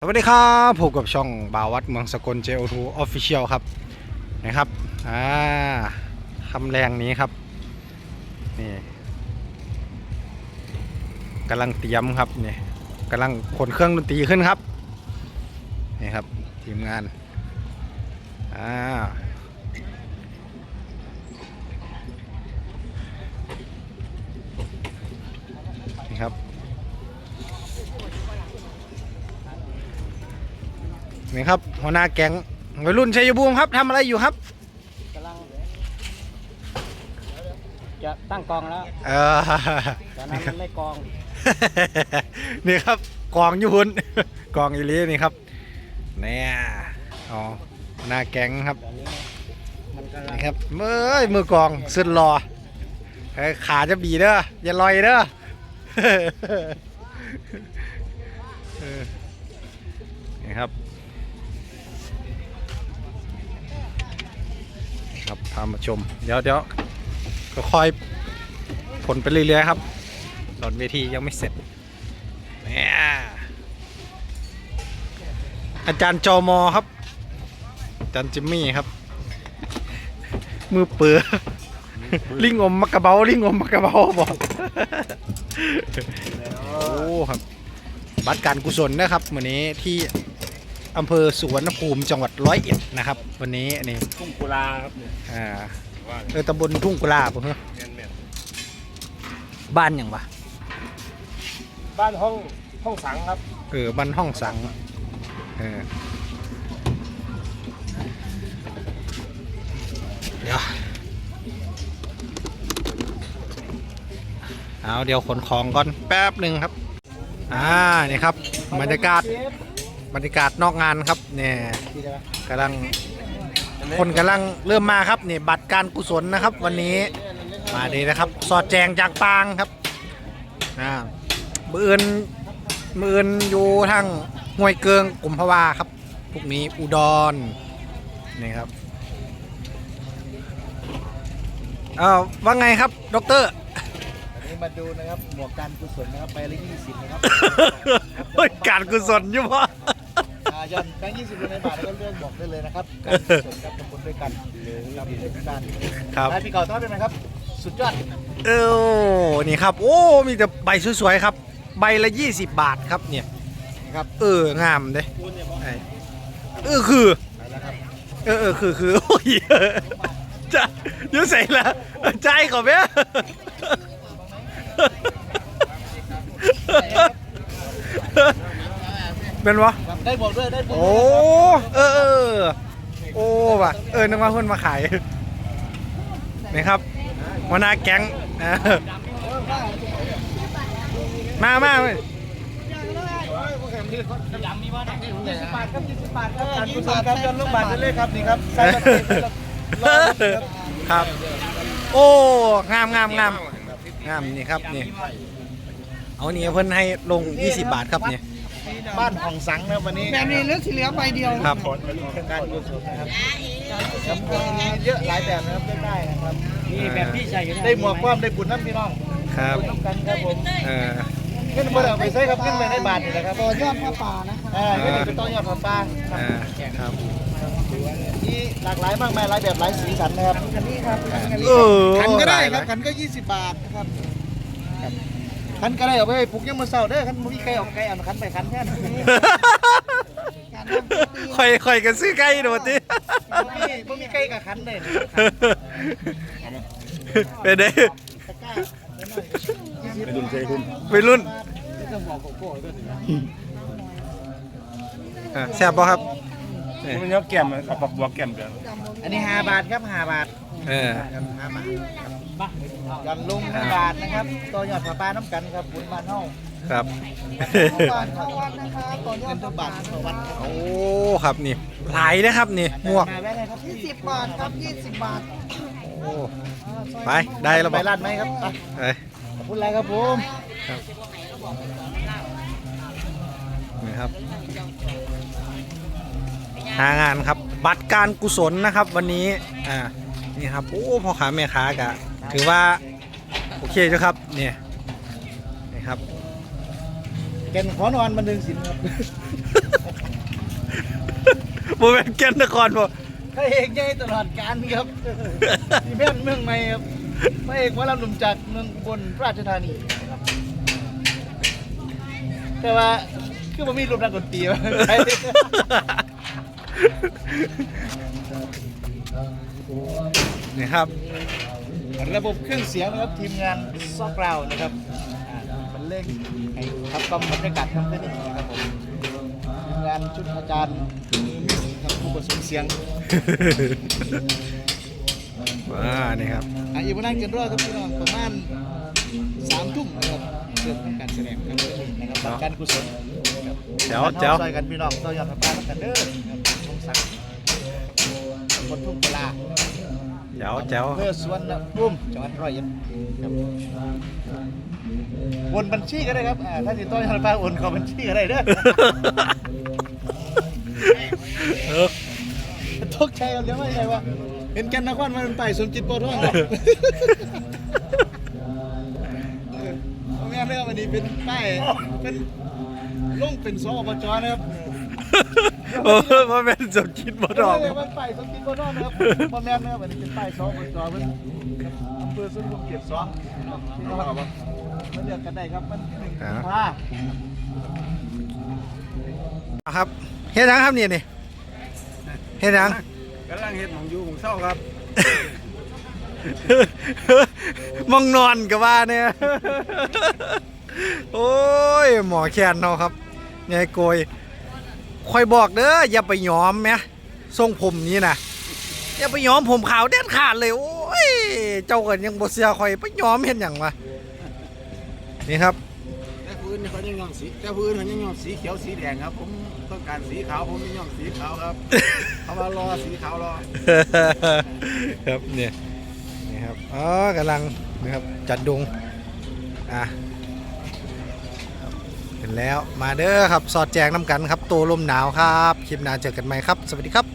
สวัสดีครับพบกับช่องบาวัดเมืองสกล JO2 Official ครับนะครับอ่าคำแรงนี้ครับนี่กำลังเตรียมครับนี่กำลังขนเครื่องดนตรีขึ้นครับนี่ครับทีมงานอ่านี่ครับ นี่ครับ หัวหน้าแก๊งวัยรุ่นชัยภูมิครับทำอะไรอยู่ครับกำลังจะตั้งกองแล้วเออตอนนั้นมันไม่กอง นี่ครับกองอยู่หุ่นกองอีหลีนี่ครับเนี่ยอ๋อหัวหน้าแก๊งครับ ตอนนี้มันกำลังนี่ครับเมื่อยมือกองสุดรอเอ้ยขาจะบีเด้ออย่าลอยเด้อ เออนี่ครับ ครับพามาชม เดี๋ยวเดี๋ยวก็ค่อยผลไปเรื่อยๆครับตอนเวทียังไม่เสร็จเนี่ยอาจารย์จอมอครับ อาจารย์จิมมี่ครับ มือเปือลิงอมมักกะเบาลิงอมมักกะเบาบอกโอ้ครับ บัตรการกุศลนะครับวันนี้ที่ อำเภอสุวรรณภูมิจังหวัดร้อยเอ็ดนะครับ วันนี้อันนี้ทุ่งกุลาครับเนี่ยอ่าเออตำบลทุ่งกุลาผมเหรอบ้านอย่างวะบ้านห้องห้องสังครับเออบ้านห้องสังเออเดี๋ยวเอาเดี๋ยวขนของก่อนแป๊บหนึ่งครับ อ่านี่ครับบรรยากาศ บรรยากาศนอกงานครับเนี่ยกำลังคนกำลังเริ่มมาครับนี่บัตรการกุศลนะครับ วันนี้มาดีนะครับ สอดแจงจากปางครับอ่ามืออื่นมืออื่นอยู่ทางห้วยเกิงกุมภาวาครับพวกนี้อุดรนี่ครับเอ้าว่าไงครับด็อกเตอร์วันนี้มาดูนะครับหมวกการกุศลนะครับไปละยี่สิบนะครับเฮ้ยการกุศลอยู่ปะอ่า ย้อนแบงค์ยี่สิบในบาทแล้วก็เลือกบอกได้เลยนะครับการกุศลครับทำบุญด้วยกันหรือทำบุญด้วยกันครับได้พี่เก่าทอดด้วยนะครับ สุดยอด เออนี่ครับ โอ้ มีแต่ใบสวยๆครับ ใบละ 20 บาทครับเนี่ยครับ เออ งามเด้ไอ้เออคือไปแล้วครับเออเออคือคือโอ้ยจะเดี๋ยวใส่ละใจก่อนไหม เป็นวะครับได้บวกด้วยได้บวกโอ้ด้วยนะครับเออเออโอ้ว่ะ เออนึกว่าเพื่อนมาขายนี่ครับหัวหน้าแก๊งเออมามาเว้ยยี่สิบบาทครับยี่สิบบาทครับการกุศลครับย้อนลูกบาทได้เลยครับนี่ครับใส่บัตรเทปรอครับครับ โอ้ งามงามงามงามนี่ครับนี่ เอานี่เพิ่นให้ลง 20 บาทครับเนี่ย บ้านของสังนะครับวันนี้แบบนี้เหลือที่เหลือใบเดียวครับการกุศลนะครับครับมีเยอะหลายแบบนะครับเลือกได้นะครับมีแบบพี่ใส่อยู่นะได้หมวกความได้บุญน้ำพี่น้องครับบุญน้ำกันครับผมเออเงินบ่ได้เอาไปใช้ครับเงินไปในบาทนี่แหละครับต่อยอดผ้าป่านะคะอ่าเงินนี่เป็นต่อยอดผัปลาครับอ่าครับมีหลากหลายมากมายหลายแบบหลายสีสันนะครับอันนี้ครับเออขันก็ได้ครับหลายขันก็ 20 บาทนะครับ ขันก็ได้เอาไปปลูกยังมาเศร้าเด้อขันบ่มีไก่เอาไก่เอาขันไปขันแท่นการทำพิธีค่อยค่อยกันซื้อไก่โดดดิบ่มีบ่มีไก่กับขันเลยเป็นไงตะกร้าไปดุนใจคุณวัยรุ่นไม่ต้องบอกโกโก้ด้วยอะแซ่บป่ะครับมันยกแก้มเอาปักบัวแก้มเดือนอันนี้5บาทครับ5บาทเออครับ5บาท ยันลุง5บาทนะครับต่อยอดผัปลาน้ำกันครับบุญบ้านเฮาครับ บาทต่อวันนะคะต่อยอเงิดนทุกบาทต่อวันครับโอ้ครับนี่หลายนะครับนี่หมวกมาแวะเลยครับยี่สิบบาทครับยี่สิบบาทโอ้ไปได้แล้วไปบ่ร้านไหมครับไปไปขอบคุณอะไรครับผมนี่ครับ หางานครับ บัตรการกุศลนะครับ วันนี้อ่านี่ครับโอ้พ่อค้าแม่ค้ากะ ถือว่า โอเคจ้ะครับเนี่ยนี่ครับแก่นขอนอนบันเทิงศิลป์ครับโมเมนต์แก่นนครบ่พระเอกใหญ่ตลอดการครับที่แม่นเมืองใหม่ครับพระเอกหมาลำหนุ่มจากเมืองอุบนราชธานีครับแต่ว่าคือมันมีรูปนักดนตรีวะนี่ครับ ระบบเครื่องเสียงนะครับทีมงานซอกราวนะครับอ่ามันเล่งให้ทับกล้องบรรยากาศทำได้ดีนะครับผมทีมงานชุดอาจารย์ครับผู้ประสานเสียงอ่านี่ครับอะอีกวันนั้นกันรอดครับพี่น้องประมาณสามทุ่มนะครับเริ่มทำการแสดงครับนะครับทำการกุศลครับเจ้าเจ้าซอยกันพี่น้องต่อยอดกับปลาแล้วกันเด้อครับทงศักดิ์คนทุ่งปลา เจ้าเจ้าเพื่อสวนนะพุ่มจังหวัดร้อยเอ็ดครับโอนบัญชีก็ได้ครับอ่าถ้าติดต่อยังปลาโอนเข้าบัญชีก็ได้เด้อเออตกใจกันเดี๋ยวว่าไงวะเห็นแกันนครมาเป็นไปสมจิตโปรท่องเหรอเออเอาแม่เรื่องวันนี้เป็นป้ายเป็นลงเป็นสอบจนะครับ โอ้โมเมนต์สมคิดบ่ดอกเรียกว่าป้ายสมจิตโปรท่องนะครับพ่อแม่นะครับวันนี้เป็นป้ายสอบจเป็นอำเภอสุนทรเกียรติสองที่เราบอกมันเรียกกันได้ครับมันหนึ่งกุมภาครับเฮ็ดหยังครับนี่นี่เฮ็ดหยังกำลังเฮ็ดหมองอยู่หมองเศร้าครับมองนอนกับว่าเนี่ยโอ้ยหมอแคนเนาะครับยายโกย คอยบอกเด้ออย่าไปยอมแหมทรงผมนี้นะอย่าไปยอมผมขาวเด็ดขาดเลยโอ้ยเจ้ากันยังบ่เสียคอยไปยอมเห็นอย่างวะนี่ครับแต่พื้นเขายังยอมสีแต่พื้นเขายังยอมสีเขียวสีแดงครับ ผมต้องการสีขาวผมยังยอมสีขาวครับเขามารอสีขาวรอครับเนี่ยนี่ครับอ๋อกำลังนะครับจัดดงอะครับ เห็นแล้ว มาเด้อครับ สอดแจงน้ำกันครับตัวลมหนาวครับ คลิปหน้าเจอกันใหม่ครับ สวัสดีครับ